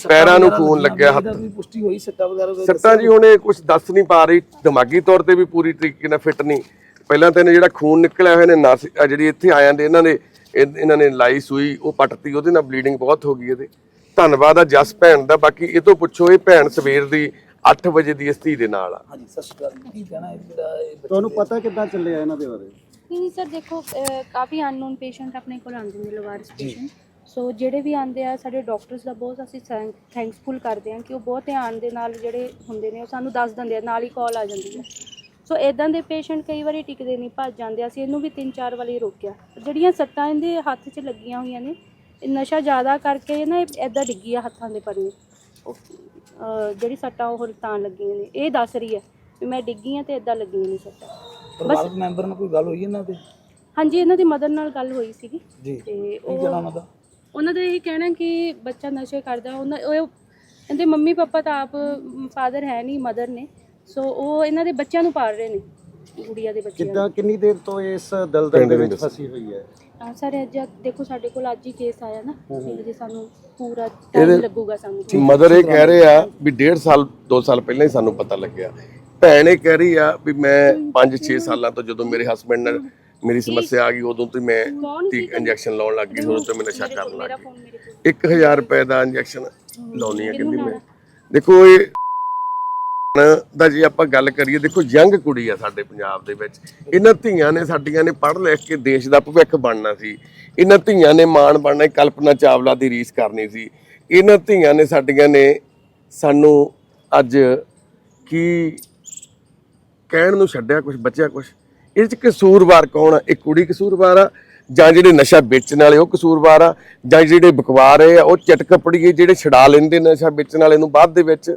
ਪੈਰਾਂ ਨੂੰ ਖੂਨ ਲੱਗਿਆ ਹੱਥ। ਪੁਸ਼ਟੀ ਹੋਈ ਸੱਟਾਂ ਵਗੈਰਾ ਦਾ ਸੱਟਾਂ ਜੀ ਹੁਣ ਇਹ ਕੁਝ ਦੱਸ ਨਹੀਂ ਪਾ ਰਹੀ ਦਿਮਾਗੀ ਤੌਰ ਤੇ ਵੀ ਪੂਰੀ ਤਰੀਕੇ ਨਾਲ ਫਿੱਟ ਨਹੀਂ। ਪਹਿਲਾਂ ਤਾਂ ਜਿਹੜਾ ਖੂਨ ਨਿਕਲਿਆ ਹੋਇਆ ਨੇ ਨਸ ਜਿਹੜੀ ਇੱਥੇ ਆ ਜਾਂਦੇ ਇਹਨਾਂ ਨੇ ਇਹ- ਇਹਨਾਂ ਨੇ ਲਾਈ ਸੂਈ ਉਹ ਪੱਟਤੀ ਉਹਦੇ ਨਾਲ ਬਲੀਡਿੰਗ ਬਹੁਤ ਹੋ ਗਈ ਇਹਦੇ। ਧੰਨਵਾਦ ਆ ਜਸ ਭੈਣ ਦਾ ਬਾਕੀ ਇਹ ਤੋਂ ਪੁੱਛੋ ਇਹ ਭੈਣ ਸਵੇਰ ਦੀ 8 ਵਜੇ ਦੀ ਇਸ ਧੀ ਦੇ ਨਾਲ ਆ। ਹਾਂਜੀ ਸਤਿ ਸ਼੍ਰੀ ਅਕਾਲ। ਕੀ ਕਹਿਣਾ ਹੈ ਜਿਹੜਾ ਤੁਹਾਨੂੰ ਪਤਾ ਕਿੱਦਾਂ ਚੱਲਿਆ ਇਹਨਾਂ ਦੇ ਬਾਰੇ? ਨਹੀਂ ਨਹੀਂ ਸਰ ਦੇਖੋ ਅਹ, ਕਾਫੀ ਅਨਨੋਨ ਪੇਸ਼ੈਂਟ ਆਪਣੇ ਕੋਲ ਆਉਂਦੇ ਨੇ ਲਵਾਰਸ ਪੇਸ਼ੈਂਟ ਸੋ ਜਿਹੜੇ ਵੀ ਆਉਂਦੇ ਆ ਸਾਡੇ ਡਾਕਟਰਸ ਦਾ ਬਹੁਤ ਅਸੀਂ ਥੈਂਕਸਫੁਲ ਕਰਦੇ ਹਾਂ ਕਿ ਉਹ ਬਹੁਤ ਧਿਆਨ ਦੇ ਨਾਲ ਜਿਹੜੇ ਹੁੰਦੇ ਨੇ ਉਹ ਸਾਨੂੰ ਦੱਸ ਦਿੰਦੇ ਆ ਨਾਲ ਹੀ ਕਾਲ ਆ ਜਾਂਦੀ ਹੈ। ਸੋ ਇਦਾਂ ਦੇ ਪੇਸ਼ੈਂਟ ਕਈ ਵਾਰੀ ਟਿਕਦੇ ਨਹੀਂ ਭੱਜ ਜਾਂਦੇ ਆ। ਅਸੀਂ ਇਹਨੂੰ ਵੀ ਤਿੰਨ ਚਾਰ ਵਾਰੀ ਰੋਕਿਆ। ਜਿਹੜੀਆਂ ਸੱਟਾਂ ਇਹਦੇ ਹੱਥ 'ਚ ਲੱਗੀਆਂ ਹੋਈਆਂ ਨੇ ਇਹ ਨਸ਼ਾ ਜ਼ਿਆਦਾ ਕਰਕੇ ਨਾ ਇਦਾਂ ਡਿੱਗੀ ਆ ਹੱਥਾਂ ਦੇ ਪਰੇ ਉਹ, ਅਹ, ਜਿਹੜੀ ਸੱਟਾਂ ਉਹ ਤਾਂ ਲੱਗੀਆਂ ਨੇ। ਇਹ ਦੱਸ ਰਹੀ ਹੈ ਵੀ ਮੈਂ ਡਿੱਗੀ ਆ ਤੇ ਇਦਾਂ ਲੱਗੀਆਂ ਨੇ ਸੱਟਾਂ। ਪਰਿਵਾਰਕ ਮੈਂਬਰ ਨਾਲ ਕੋਈ ਗੱਲ ਹੋਈ ਇਹਨਾਂ ਤੇ ਹਾਂਜੀ ਇਹਨਾਂ ਦੀ ਮਦਰ ਨਾਲ ਗੱਲ ਹੋਈ ਸੀਗੀ। ਜੀ। ਤੇ ਕੀ ਉਹ ਕਹਿਣਾ ਉਹਨਾਂ ਦਾ? ਉਹਨਾਂ ਦਾ ਇਹ ਕਹਿਣਾ ਕਿ ਬੱਚਾ ਨਸ਼ੇ ਕਰਦਾ ਉਹਨਾਂ ਉਹ ਇਹਦੇ ਮੰਮੀ ਪਾਪਾ ਤਾਂ ਆਪ ਫਾਦਰ ਹੈ ਨਹੀਂ ਮਦਰ ਨੇ। ਸੋ ਉਹ ਇਹਨਾਂ ਦੇ ਬੱਚਿਆਂ ਨੂੰ ਪਾਲ ਰਹੇ ਨੇ ਗੁੜੀਆ ਦੇ ਬੱਚਿਆਂ ਨੂੰ। ਕਿੱਦਾਂ ਕਿੰਨੀ ਦੇਰ ਤੋਂ ਇਸ ਦਲਦਲ ਦੇ ਵਿੱਚ ਫਸੀ ਹੋਈ ਹੈ? ਹਾਂ ਸਰ ਅੱਜ ਦੇਖੋ ਸਾਡੇ ਕੋਲ ਅੱਜ ਹੀ ਕੇਸ ਆਇਆ ਨਾ। ਜੇ ਸਾਨੂੰ ਪੂਰਾ ਟਾਈਮ ਲੱਗੂਗਾ ਸਾਨੂੰ। ਮਦਰ ਇਹ ਕਹਿ ਰਹੇ ਆ ਵੀ 1.5 ਸਾਲ 2 ਸਾਲ ਪਹਿਲਾਂ ਹੀ ਸਾਨੂੰ ਪਤਾ ਲੱਗਿਆ। ਭੈਣ ਇਹ ਕਹਿ ਰਹੀ ਆ ਵੀ ਮੈਂ 5-6 ਸਾਲਾਂ ਤੋਂ ਜਦੋਂ ਮੇਰੇ ਹਸਬੰਡ ਨਾਲ ਮੇਰੀ ਸਮੱਸਿਆ ਆ ਗਈ ਉਦੋਂ ਤੋਂ ਮੈਂ ਟੀ ਇੰਜੈਕਸ਼ਨ ਲਾਉਣ ਲੱਗ ਗਈ ਉਦੋਂ ਤੋਂ ਮੈਂ ਨਸ਼ਾ ਕਰਨ ਲੱਗ ਗਈ। ਫੋਨ ਮੇਰੇ ਕੋਲ। 1000 ਰੁਪਏ ਦਾ ਇੰਜੈਕਸ਼ਨ ਲਾਉਣੀ ਹੈ ਕਹਿੰਦੀ ਮੈਂ। ਦੇਖੋ ਇਹ ਦਾ ਜੇ ਆਪਾਂ ਗੱਲ ਕਰੀਏ ਦੇਖੋ ਯੰਗ ਕੁੜੀ ਆ ਸਾਡੇ ਪੰਜਾਬ ਦੇ ਵਿੱਚ। ਇਹਨਾਂ ਧੀਆਂ ਨੇ ਸਾਡੀਆਂ ਨੇ ਪੜ੍ਹ ਲਿਖ ਕੇ ਦੇਸ਼ ਦਾ ਭਵਿੱਖ ਬਣਨਾ ਸੀ। ਇਹਨਾਂ ਧੀਆਂ ਨੇ ਮਾਣ ਬਣਨਾ ਕਲਪਨਾ ਚਾਵਲਾ ਦੀ ਰੀਸ ਕਰਨੀ ਸੀ। ਇਹਨਾਂ ਧੀਆਂ ਨੇ ਸਾਡੀਆਂ ਨੇ ਸਾਨੂੰ ਅੱਜ ਕੀ ਕਹਿਣ ਨੂੰ ਛੱਡਿਆ ਕੁਝ ਬਚਿਆ ਕੁਝ ਇਹ ਚ ਕਸੂਰਵਾਰ ਕੌਣ ਆ? ਇਹ ਕੁੜੀ ਕਸੂਰਵਾਰ ਆ ਜਾਂ ਜਿਹੜੇ ਨਸ਼ਾ ਵੇਚਣ ਵਾਲੇ ਉਹ ਕਸੂਰਵਾਰ ਆ? ਜਾਂ ਜਿਹੜੇ ਬਕਵਾਰੇ ਆ ਉਹ ਚਟਕ ਪੜੀਏ ਜਿਹੜੇ ਛਡਾ ਲੈਂਦੇ ਨਸ਼ਾ ਵੇਚਣ ਵਾਲੇ ਨੂੰ ਬਾਅਦ ਦੇ ਵਿੱਚ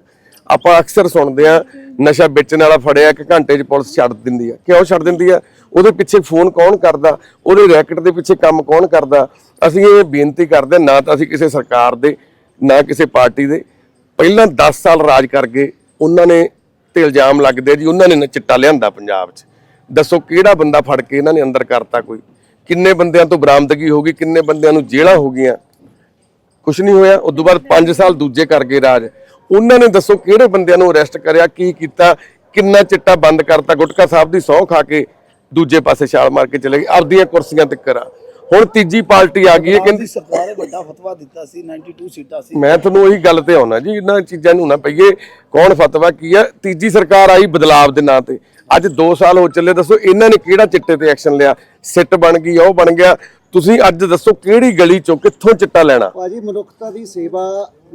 ਆਪਾਂ ਅਕਸਰ ਸੁਣਦੇ ਆ ਨਸ਼ਾ ਵੇਚਣ ਵਾਲਾ ਫੜਿਆ ਇੱਕ ਘੰਟੇ 'ਚ ਪੁਲਿਸ ਛੱਡ ਦਿੰਦੀ ਆ। ਕਿਉਂ ਛੱਡ ਦਿੰਦੀ ਆ? ਉਹਦੇ ਪਿੱਛੇ ਫੋਨ ਕੌਣ ਕਰਦਾ? ਉਹਦੇ ਰੈਕਟ ਦੇ ਪਿੱਛੇ ਕੰਮ ਕੌਣ ਕਰਦਾ? ਅਸੀਂ ਇਹ ਬੇਨਤੀ ਕਰਦੇ ਹਾਂ, ਨਾ ਤਾਂ ਅਸੀਂ ਕਿਸੇ ਸਰਕਾਰ ਦੇ ਨਾ ਕਿਸੇ ਪਾਰਟੀ ਦੇ। ਪਹਿਲਾਂ 10 ਸਾਲ ਰਾਜ ਕਰ ਗਏ ਉਹਨਾਂ ਨੇ ਤੇ ਇਲਜ਼ਾਮ ਲੱਗਦੇ ਜੀ, ਉਹਨਾਂ ਨੇ ਚਿੱਟਾ ਲਿਆਂਦਾ ਪੰਜਾਬ 'ਚ। ਦੱਸੋ ਕਿਹੜਾ ਬੰਦਾ ਫੜ ਕੇ ਇਹਨਾਂ ਨੇ ਅੰਦਰ ਕਰਤਾ ਕੋਈ? ਕਿੰਨੇ ਬੰਦਿਆਂ ਤੋਂ ਬਰਾਮਦਗੀ ਹੋ ਗਈ, ਕਿੰਨੇ ਬੰਦਿਆਂ ਨੂੰ ਜੇਲ੍ਹਾਂ ਹੋ ਗਈਆਂ? ਕੁਝ ਨਹੀਂ ਹੋਇਆ, ਉਸ ਤੋਂ ਬਾਅਦ 5 ਸਾਲ ਦੂਜੇ ਕਰ ਗਏ ਰਾਜ। ਉਹਨਾਂ ਨੇ ਦੱਸੋ ਕਿਹੜੇ ਬੰਦਿਆਂ ਨੂੰ ਅਰੈਸਟ ਕਰਿਆ, ਕੀ ਕੀਤਾ, ਕਿੰਨਾ ਚਿੱਟਾ ਬੰਦ ਕਰਤਾ? ਗੁਟਕਾ ਸਾਹਿਬ ਦੀ ਸਹੁੰ ਖਾ ਕੇ ਦੂਜੇ ਪਾਸੇ ਛਾਲ ਮਾਰ ਕੇ ਚਲੇ ਗਏ, ਆਪਦੀਆਂ ਕੁਰਸੀਆਂ ਤੇ ਕਰਾ ਹੁਣ ਤੀਜੀ ਪਾਰਟੀ ਆ ਗਈ ਹੈ ਕਹਿੰਦੀ ਸਰਕਾਰ ਨੇ ਵੱਡਾ ਫਤਵਾ ਦਿੱਤਾ ਸੀ 92 ਸੀਟਾਂ ਸੀ। ਮੈਂ ਤੁਹਾਨੂੰ ਉਹੀ ਗੱਲ ਤੇ ਆਉਣਾ ਜੀ ਇਹਨਾਂ ਚੀਜ਼ਾਂ ਨੂੰ ਨਾ ਪਈਏ ਕੌਣ ਫਤਵਾ ਕੀ ਆ ਤੀਜੀ ਸਰਕਾਰ ਆਈ ਬਦਲਾਵ ਦੇ ਨਾਂ ਤੇ। ਅੱਜ 2 ਸਾਲ ਹੋ ਚੱਲੇ ਦੱਸੋ ਇਹਨਾਂ ਨੇ ਕਿਹੜਾ ਚਿੱਟੇ ਤੇ ਐਕਸ਼ਨ ਲਿਆ? ਸਿੱਟ ਬਣ ਗਈ ਉਹ ਬਣ ਗਿਆ। ਤੁਸੀਂ ਅੱਜ ਦੱਸੋ ਕਿਹੜੀ ਗਲੀ ਚੋਂ ਕਿੱਥੋਂ ਚਿੱਟਾ ਲੈਣਾ? ਭਾਜੀ ਮਨੁੱਖਤਾ ਦੀ ਸੇਵਾ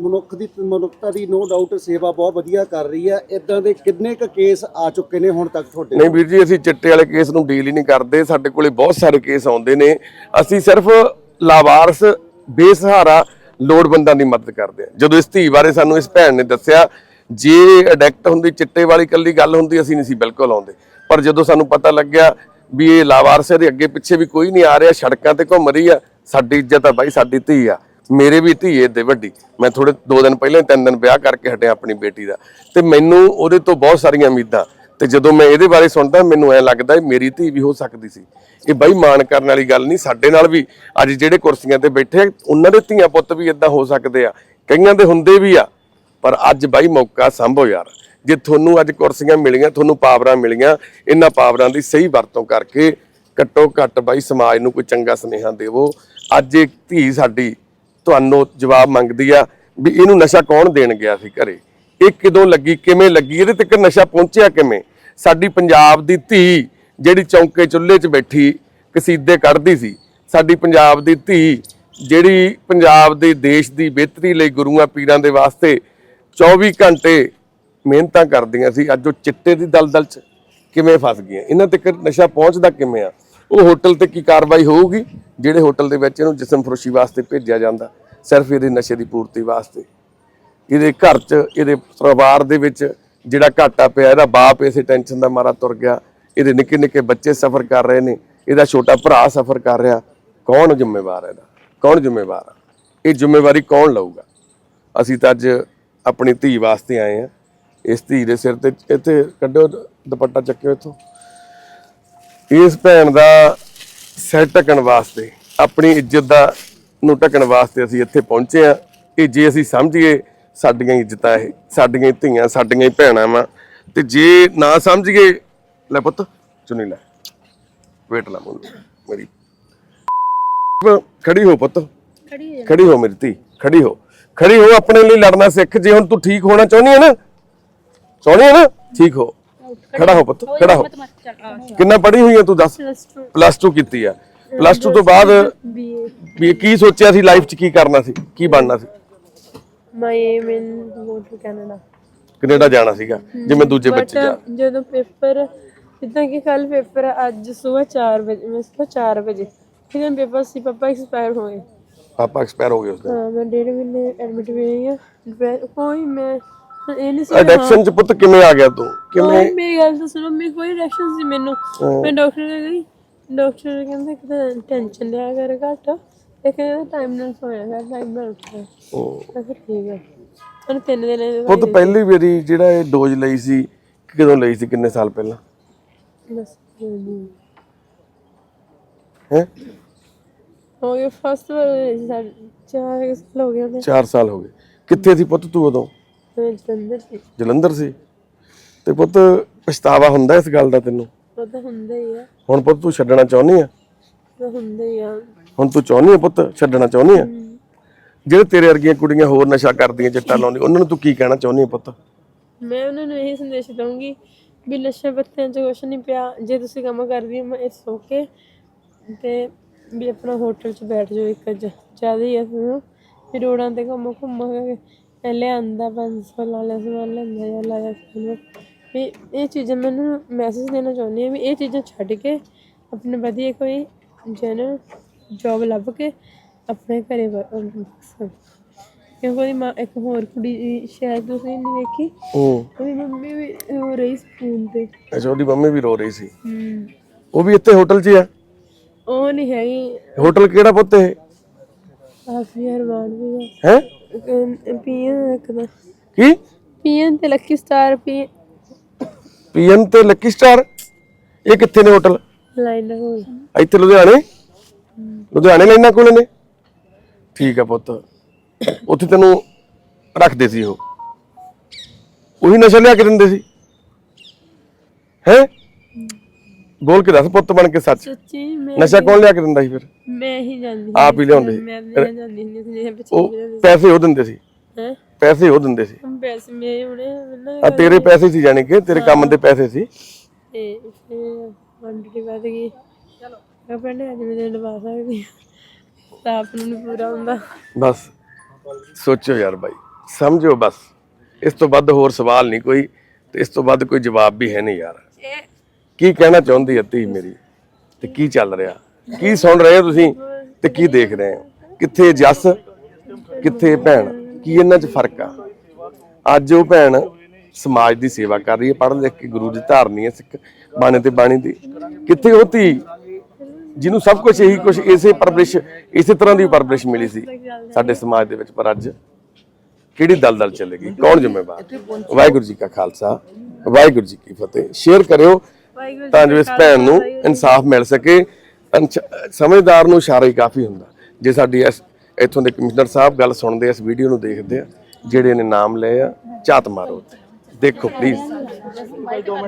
ਮਨੁੱਖ ਦੀ ਮਨੁੱਖਤਾ ਦੀ ਨੋ ਡਾਊਟ ਸੇਵਾ ਬਹੁਤ ਵਧੀਆ ਕਰ ਰਹੀ ਹੈ। ਇਦਾਂ ਦੇ ਕਿੰਨੇ ਕ ਕੇਸ ਆ ਚੁੱਕੇ ਨੇ ਹੁਣ ਤੱਕ ਤੁਹਾਡੇ ਨਹੀਂ ਵੀਰ ਜੀ ਅਸੀਂ ਚਿੱਟੇ ਵਾਲੇ ਕੇਸ ਨੂੰ ਡੀਲ ਹੀ ਨਹੀਂ ਕਰਦੇ। ਸਾਡੇ ਕੋਲੇ ਬਹੁਤ ਸਾਰੇ ਕੇਸ ਆਉਂਦੇ ਨੇ। ਅਸੀਂ ਸਿਰਫ ਲਾਵਾਰਸ ਬੇਸਹਾਰਾ ਲੋੜਵੰਦਾਂ ਦੀ ਮਦਦ ਕਰਦੇ ਆ ਜਦੋਂ ਇਸ ਧੀ ਬਾਰੇ ਸਾਨੂੰ ਇਸ ਭੈਣ ਨੇ ਦੱਸਿਆ ਜੇ ਅਡਿਕਟ ਹੁੰਦੀ ਚਿੱਟੇ ਵਾਲੀ ਕੱਲੀ ਗੱਲ ਹੁੰਦੀ ਅਸੀਂ ਨਹੀਂ ਸੀ ਬਿਲਕੁਲ ਆਉਂਦੇ। ਪਰ ਜਦੋਂ ਸਾਨੂੰ ਪਤਾ ਲੱਗਿਆ ਵੀ ਇਹ ਲਾਵਾਰਸ ਦੇ ਅੱਗੇ ਪਿੱਛੇ ਵੀ ਕੋਈ ਨਹੀਂ ਆ ਰਿਹਾ, ਸੜਕਾਂ ਤੇ ਘੁੰਮ ਰਹੀ ਆ। ਸਾਡੀ ਇੱਜ਼ਤ ਆ ਬਾਈ, ਸਾਡੀ ਧੀ ਆ। ਮੇਰੇ ਵੀ ਧੀ ਏਦੇ ਵੱਡੀ। ਮੈਂ ਥੋੜੇ ਦੋ ਦਿਨ ਪਹਿਲਾਂ ਹੀ ਦਿਨ ਵਿਆਹ ਕਰਕੇ ਹਟਿਆ ਆਪਣੀ ਬੇਟੀ ਦਾ। ਤੇ ਮੈਨੂੰ ਉਹਦੇ ਤੋਂ ਬਹੁਤ ਸਾਰੀਆਂ ਉਮੀਦਾਂ। ਤੇ ਜਦੋਂ ਮੈਂ ਇਹਦੇ ਬਾਰੇ ਸੁਣਦਾ, ਮੈਨੂੰ ਐ ਲੱਗਦਾ ਮੇਰੀ ਧੀ ਵੀ ਹੋ ਸਕਦੀ ਸੀ। ਇਹ ਬਾਈ ਮਾਣ ਕਰਨ ਵਾਲੀ ਗੱਲ ਨਹੀਂ, ਸਾਡੇ ਨਾਲ ਵੀ ਅੱਜ ਜਿਹੜੇ ਕੁਰਸੀਆਂ ਤੇ ਬੈਠੇ ਉਹਨਾਂ ਦੇ ਧੀਆਂ ਪੁੱਤ ਵੀ ਇਦਾਂ ਹੋ ਸਕਦੇ ਆ। ਕਈਆਂ ਦੇ ਹੁੰਦੇ ਵੀ ਆ, ਪਰ ਅੱਜ ਬਾਈ ਮੌਕਾ ਸੰਭੋ ਯਾਰ। ਜੇ ਤੁਹਾਨੂੰ ਅੱਜ ਕੁਰਸੀਆਂ ਮਿਲੀਆਂ, ਤੁਹਾਨੂੰ ਪਾਵਰਾਂ ਮਿਲੀਆਂ, ਇਹਨਾਂ ਪਾਵਰਾਂ ਦੀ ਸਹੀ ਵਰਤੋਂ ਕਰਕੇ ਘੱਟੋ ਘੱਟ ਬਾਈ ਸਮਾਜ ਨੂੰ ਕੋਈ ਚੰਗਾ ਸੁਨੇਹਾ ਦੇਵੋ। ਅੱਜ ਇੱਕ ਧੀ ਸਾਡੀ ਤੁਹਾਨੂੰ ਜਵਾਬ ਮੰਗਦੀ ਆ ਵੀ ਇਹਨੂੰ ਨਸ਼ਾ ਕੌਣ ਦੇਣ ਗਿਆ ਸੀ ਘਰੇ? ਇਹ ਕਿਦੋਂ ਲੱਗੀ, ਕਿਵੇਂ ਲੱਗੀ? ਇਹਦੇ ਤੱਕ ਨਸ਼ਾ ਪਹੁੰਚਿਆ ਕਿਵੇਂ? ਸਾਡੀ ਪੰਜਾਬ ਦੀ ਧੀ ਜਿਹੜੀ ਚੌਂਕੇ ਚੁੱਲ੍ਹੇ 'ਚ ਬੈਠੀ, ਕਸੀਦੇ ਕੱਢਦੀ ਸੀ। ਸਾਡੀ ਪੰਜਾਬ ਦੀ ਧੀ ਜਿਹੜੀ ਪੰਜਾਬ ਦੇ ਦੇਸ਼ ਦੀ ਬਿਹਤਰੀ ਲਈ ਗੁਰੂਆਂ ਪੀਰਾਂ ਦੇ ਵਾਸਤੇ 24 ਘੰਟੇ ਮਿਹਨਤਾਂ ਕਰਦੀਆਂ ਸੀ, ਅੱਜ ਉਹ ਚਿੱਟੇ ਦੀ ਦਲਦਲ 'ਚ ਕਿਵੇਂ ਫਸ ਗਈਆਂ? ਇਹਨਾਂ ਤੱਕ ਨਸ਼ਾ ਪਹੁੰਚਦਾ ਕਿਵੇਂ ਆ? ਉਹ ਹੋਟਲ ਤੇ ਕੀ ਕਾਰਵਾਈ ਹੋਊਗੀ? ਜਿਹੜੇ ਹੋਟਲ ਦੇ ਵਿੱਚ ਇਹਨੂੰ ਜਿਸਮ ਫਰੋਸ਼ੀ ਵਾਸਤੇ ਭੇਜਿਆ ਜਾਂਦਾ, ਸਿਰਫ ਇਹਦੇ ਨਸ਼ੇ ਦੀ ਪੂਰਤੀ ਵਾਸਤੇ। ਇਹਦੇ ਘਰ 'ਚ, ਇਹਦੇ ਪਰਿਵਾਰ ਦੇ ਵਿੱਚ ਜਿਹੜਾ ਘਾਟਾ ਪਿਆ, ਇਹਦਾ ਬਾਪ ਇਸੇ ਟੈਨਸ਼ਨ ਦਾ ਮਾਰਾ ਤੁਰ ਗਿਆ। ਇਹਦੇ ਨਿੱਕੇ ਨਿੱਕੇ ਬੱਚੇ ਸਫਰ ਕਰ ਰਹੇ ਨੇ, ਇਹਦਾ ਛੋਟਾ ਭਰਾ ਸਫਰ ਕਰ ਰਿਹਾ। ਕੌਣ ਜ਼ਿੰਮੇਵਾਰ ਹੈ ਇਹਦਾ? ਕੌਣ ਜ਼ਿੰਮੇਵਾਰ ਹੈ ਇਹ ਜ਼ਿੰਮੇਵਾਰੀ ਕੌਣ ਲਊਗਾ? ਅਸੀਂ ਤਾਂ ਅੱਜ ਆਪਣੀ ਧੀ ਵਾਸਤੇ ਆਏ ਆ ਇਸ ਧੀ ਦੇ ਸਿਰ ਤੇ ਇੱਥੇ ਕੱਢੋ ਦੁਪੱਟਾ ਚੱਕਿਓ ਇੱਥੋਂ। ਇਸ ਭੈਣ ਦਾ ਸਿਰ ਢੱਕਣ ਵਾਸਤੇ ਆਪਣੀ ਇੱਜ਼ਤ ਦਾ ਨੂੰ ਢੱਕਣ ਵਾਸਤੇ ਅਸੀਂ ਇੱਥੇ ਪਹੁੰਚੇ ਆ ਇਹ ਜੇ ਅਸੀਂ ਸਮਝੀਏ ਸਾਡੀਆਂ ਇੱਜ਼ਤਾਂ ਇਹ ਸਾਡੀਆਂ ਧੀਆਂ ਸਾਡੀਆਂ ਭੈਣਾਂ ਵਾ। ਤੇ ਜੇ ਨਾ ਸਮਝੀਏ ਲੈ ਪੁੱਤ ਚੁਣੀ ਲੈ। ਵੇਟ ਲਾ ਮੁੰਡੇ ਮੇਰੀ। ਖੜੀ ਹੋ ਪੁੱਤ। ਖੜੀ ਹੋ ਖੜੀ ਹੋ ਮੇਰੀ ਧੀ ਖੜੀ ਹੋ। ਖੜੀ ਹੋ ਆਪਣੇ ਲਈ ਲੜਨਾ ਸਿੱਖ। ਜੇ ਹੁਣ ਤੂੰ ਠੀਕ ਹੋਣਾ ਚਾਹੁੰਦੀ ਹੈ ਨਾ ਚਾਹੁੰਦੀ ਹੈ ਨਾ? ਠੀਕ ਹੋ। ਖੜਾ ਹੋ ਪੁੱਤ ਖੜਾ ਹੋ। ਕਿੰਨਾ ਪੜ੍ਹੀ ਹੋਈ ਹੈ ਤੂੰ ਦੱਸ? ਪਲੱਸ 2 ਪਲੱਸ 2 ਕੀਤੀ ਆ। ਪਲੱਸ 2 ਤੋਂ ਬਾਅਦ ਬੀਏ ਕੀ ਸੋਚਿਆ ਸੀ ਲਾਈਫ 'ਚ ਕੀ ਕਰਨਾ ਸੀ? ਕੀ ਬਣਨਾ ਸੀ? My aim in go to Canada Canada ਜਾਣਾ ਸੀਗਾ ਜਿਵੇਂ ਦੂਜੇ ਬੱਚੇ ਜਾ ਜਦੋਂ ਪੇਪਰ ਜਿੱਦਾਂ ਕਿ ਕੱਲ ਪੇਪਰ ਅੱਜ ਸਵੇਰ 4 ਵਜੇ ਮੈਂ ਸਵੇਰ 4 ਵਜੇ। ਫਿਰ ਪੇਪਰ ਸੀ ਪਾਪਾ ਐਕਸਪਾਇਰ ਹੋ ਗਏ ਪਾਪਾ ਐਕਸਪਾਇਰ ਹੋ ਗਏ ਉਸ ਦਿਨ ਹਾਂ ਮੈਂ ਡੇਢ ਮਹੀਨੇ ਐਡਮਿਟ ਵੀ ਰਹੀ ਹਾਂ ਡਿਪਰੈ- ਕੋਈ ਮੈਂ ਇਹ ਨਹੀਂ ਸੀ ਐਡਿਕਸ਼ਨ 'ਚ ਪੁੱਤ ਕਿਵੇਂ ਆ ਗਿਆ ਤੂੰ? ਕਿਵੇਂ? ਮੇਰੀ ਗੱਲ ਤਾਂ ਸੁਣੋ ਮੇਰੀ ਕੋਈ ਰਿਐਕਸ਼ਨ ਸੀ ਮੈਨੂੰ। ਮੈਂ ਡਾਕਟਰ ਦੇ ਗਈ। ਡਾਕਟਰ ਕਹਿੰਦਾ ਕਿ ਟੈਨਸ਼ਨ ਲਿਆ ਕਰ ਘੱਟ। ਕਹਿੰਦਾ ਟਾਈਮ ਨਾਲ ਸੋਇਆ ਕਰ ਟਾਈਮ ਨਾਲ ਉੱਠਿਆ। ਉਹ ਠੀਕ ਹੈ ਉਹਨੇ ਤਿੰਨ ਦਿਨ ਪੁੱਤ ਪਹਿਲੀ ਵਾਰੀ ਜਿਹੜਾ ਇਹ ਡੋਜ਼ ਲਈ ਸੀ ਕਦੋਂ ਲਈ ਸੀ? ਕਿੰਨੇ ਸਾਲ ਪਹਿਲਾਂ? ਬਸ ਹੈ? ਹੋ ਗਿਆ ਫਸਟ ਵਾਰ ਚਾਰ ਸਾਲ ਹੋ ਗਏ ਨੇ 4 ਸਾਲ ਹੋ ਗਏ। ਕਿੱਥੇ ਸੀ ਪੁੱਤ ਤੂੰ ਉਦੋਂ? ਮੈਂ ਜਲੰਧਰ ਸੀ। ਜਲੰਧਰ ਸੀ। ਤੇ ਪੁੱਤ ਪਛਤਾਵਾ ਹੁੰਦਾ ਇਸ ਗੱਲ ਦਾ ਤੈਨੂੰ? ਉਹ ਤਾਂ ਹੁੰਦਾ ਹੀ ਆ। ਹੁਣ ਪੁੱਤ ਤੂੰ ਛੱਡਣਾ ਚਾਹੁੰਦੀ ਆ? ਤਾਂ ਹੁੰਦਾ ਹੀ ਆ। ਹੁਣ ਤੂੰ ਚਾਹੁੰਦੀ ਆ ਪੁੱਤ ਛੱਡਣਾ ਚਾਹੁੰਦੀ ਆ? ਜਿਹੜੇ ਤੇਰੇ ਵਰਗੀਆਂ ਕੁੜੀਆਂ ਹੋਰ ਨਸ਼ਾ ਕਰਦੀਆਂ ਚਿੱਟਾ ਲਾਉਂਦੀਆਂ ਉਹਨਾਂ ਨੂੰ ਤੂੰ ਕੀ ਕਹਿਣਾ ਚਾਹੁੰਦੀ ਆ ਪੁੱਤ? ਮੈਂ ਉਹਨਾਂ ਨੂੰ ਇਹ ਸੰਦੇਸ਼ ਦਊਂਗੀ ਵੀ ਨਸ਼ੇ ਪੱਤਿਆਂ 'ਚ ਕੁਛ ਨਹੀਂ ਪਿਆ। ਜੇ ਤੁਸੀਂ ਕੰਮ ਕਰਦੀ ਮੈਂ ਇਸ ਕੇ ਤੇ ਵੀ ਆਪਣਾ ਹੋਟਲ 'ਚ ਬੈਠ ਜਾਓ ਇੱਕ ਜ਼ਿਆਦਾ ਹੀ ਆ ਤੁਹਾਨੂੰ ਫਿਰ ਰੋਡਾਂ ਤੇ ਘੁੰਮ ਘੁੰਮ ਕੇ ਲਿਆਂਦਾ 500 ਲਾਲਾ ਸਮਾਨ ਲੈਂਦਾ ਜਾਂ ਲਾਇਆ ਸਮਾਨ ਵੀ ਇਹ ਚੀਜ਼ਾਂ ਮੈਨੂੰ ਮੈਸੇਜ ਦੇਣਾ ਚਾਹੁੰਦੀ ਹਾਂ ਵੀ ਇਹ ਚੀਜ਼ਾਂ ਛੱਡ ਕੇ ਆਪਣੇ ਵਧੀਆ ਕੋਈ ਜਨ ਜੋਬ ਲੱਭ ਕੇ ਆਪਣੇ ਘਰੇ। ਕਿਉਂਕਿ ਉਹਦੀ ਮਾਂ ਇੱਕ ਹੋਰ ਕੁੜੀ ਸੀ, ਸ਼ਾਇਦ ਤੁਸੀਂ ਨਹੀਂ ਵੇਖੀ ਹੂੰ ਉਹਦੀ ਮੰਮੀ ਵੀ ਹੋ ਰਹੀ ਸਕੂਨ ਤੇ। ਅੱਛਾ ਉਹਦੀ ਮੰਮੀ ਵੀ ਰੋ ਰਹੀ ਸੀ। ਹੂੰ। ਉਹ ਵੀ ਇੱਥੇ ਹੋਟਲ 'ਚ ਹੀ ਆ? ਉਹ ਨਹੀਂ ਹੈਗੀ। ਹੋਟਲ ਕਿਹੜਾ ਪੁੱਤ ਇਹ? ਕਾਫੀ ਹਰਮਾਨ ਵੀ ਹੈ? ਪੀਐਨ ਇੱਕ ਦਾ ਕੀ? ਪੀਐਨ ਤੇ ਲੱਕੀ ਸਟਾਰ ਪੀ। ਪੀਐਨ ਤੇ ਲੱਕੀ ਸਟਾਰ? ਇਹ ਕਿੱਥੇ ਨੇ ਹੋਟਲ? ਲਾਈਨ ਹੋਲ ਇੱਥੇ ਲੁਧਿਆਣੇ? ਲੁਧਿਆਣੇ ਲੈਣਾ ਕੋਲ ਨੇ? ਠੀਕ ਆ ਪੁੱਤ। ਉੱਥੇ ਤੈਨੂੰ ਰੱਖਦੇ ਸੀ ਉਹ। ਉਹੀ ਨਸ਼ਾ ਲਿਆ ਕੇ ਦਿੰਦੇ ਸੀ। ਹੈ? ਬੋਲ ਕੇ ਦੱਸ ਪੁੱਤ ਬਣ ਕੇ ਸੱਚ। ਸੱਚੀ ਮੈਂ ਨਸ਼ਾ ਕੌਣ ਲਿਆ ਕੇ ਦਿੰਦਾ ਸੀ ਫਿਰ? ਮੈਂ ਹੀ ਜਾਂਦੀ ਆਪ ਹੀ ਲਿਆਉਂਦੇ ਸੀ। ਮੈਂ ਨਹੀਂ ਜਾਂਦੀ ਹੁੰਦੀ ਸੀ ਜਿਹੜੇ ਪਿੱਛੇ ਉਹ ਪੈਸੇ ਉਹ ਦਿੰਦੇ ਸੀ। ਹੈ? ਪੈਸੇ ਉਹ ਦਿੰਦੇ ਸੀ। ਪੈਸੇ ਮੈਂ ਉਹਨੇ ਮੈਨੂੰ ਆ ਤੇਰੇ ਪੈਸੇ ਸੀ ਜਾਣੀ ਕਿ ਤੇਰੇ ਕੰਮ ਦੇ ਪੈਸੇ ਸੀ। ਤੇ ਫਿਰ ਮੰਡੀ ਵੱਧ ਗਈ। ਚਲੋ ਆਪਣੇ ਅੱਜ ਮੈਂ ਲਵਾ ਸਕਦੀ ਹਾਂ। ਤਾਂ ਆਪ ਨੂੰ ਨੀ ਪੂਰਾ ਹੁੰਦਾ। ਬਸ ਸੋਚੋ ਯਾਰ ਬਾਈ ਸਮਝੋ ਬਸ। ਇਸ ਤੋਂ ਵੱਧ ਹੋਰ ਸਵਾਲ ਨਹੀਂ ਕੋਈ ਤੇ ਇਸ ਤੋਂ ਵੱਧ ਕੋਈ ਜਵਾਬ ਵੀ ਹੈ ਨਹੀਂ ਯਾਰ। ਕੀ ਕਹਿਣਾ ਚਾਹੁੰਦੀ ਹੈ ਧੀ ਮੇਰੀ? ਤੇ ਕੀ ਚੱਲ ਰਿਹਾ? ਕੀ ਸੁਣ ਰਹੇ ਹੋ ਤੁਸੀਂ ਤੇ ਕੀ ਦੇਖ ਰਹੇ ਹੋ? ਕਿੱਥੇ ਜੱਸ, ਕਿੱਥੇ ਭੈਣ? ਕੀ ਇਹਨਾਂ 'ਚ ਫ਼ਰਕ ਆ? ਅੱਜ ਉਹ ਭੈਣ ਸਮਾਜ ਦੀ ਸੇਵਾ ਕਰ ਰਹੀ ਹੈ, ਪੜ੍ਹ ਲਿਖ ਕੇ ਗੁਰੂ ਦੀ ਧਾਰਨੀ ਹੈ ਸਿੱਖ ਬਾਣੇ ਤੇ ਬਾਣੀ ਦੀ। ਕਿੱਥੇ ਉਹ ਧੀ ਜਿਹਨੂੰ ਸਭ ਕੁਝ ਇਹੀ ਕੁਝ ਇਸੇ ਪਰਵਰਿਸ਼, ਇਸੇ ਤਰ੍ਹਾਂ ਦੀ ਪਰਵਰਿਸ਼ ਮਿਲੀ ਸੀ ਸਾਡੇ ਸਮਾਜ ਦੇ ਵਿੱਚ, ਪਰ ਅੱਜ ਕਿਹੜੀ ਦਲਦਲ ਚੱਲੇਗੀ? ਕੌਣ ਜ਼ਿੰਮੇਵਾਰ? ਵਾਹਿਗੁਰੂ ਜੀ ਕਾ ਖਾਲਸਾ, ਵਾਹਿਗੁਰੂ ਜੀ ਕੀ ਫਤਿਹ। ਸ਼ੇਅਰ ਕਰਿਓ ਤਾਂ ਜੋ ਇਸ ਭੈਣ ਨੂੰ ਇਨਸਾਫ ਮਿਲ ਸਕੇ। ਸਮਝਦਾਰ ਨੂੰ ਇਸ਼ਾਰਾ ਹੀ ਕਾਫੀ ਹੁੰਦਾ। ਜੇ ਸਾਡੀ ਇਸ ਇੱਥੋਂ ਦੇ ਕਮਿਸ਼ਨਰ ਸਾਹਿਬ ਗੱਲ ਸੁਣਦੇ ਆ, ਇਸ ਵੀਡੀਓ ਨੂੰ ਦੇਖਦੇ ਆ ਜਿਹੜੇ ਨੇ ਨਾਮ ਲਏ ਆ ਝਾਤ ਮਾਰੋ। ਦੇਖੋ ਪਲੀਜ਼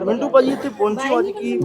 ਮਿੰਟੂ ਭਾਜੀ ਇੱਥੇ ਪਹੁੰਚੋ ਅੱਜ ਕੀ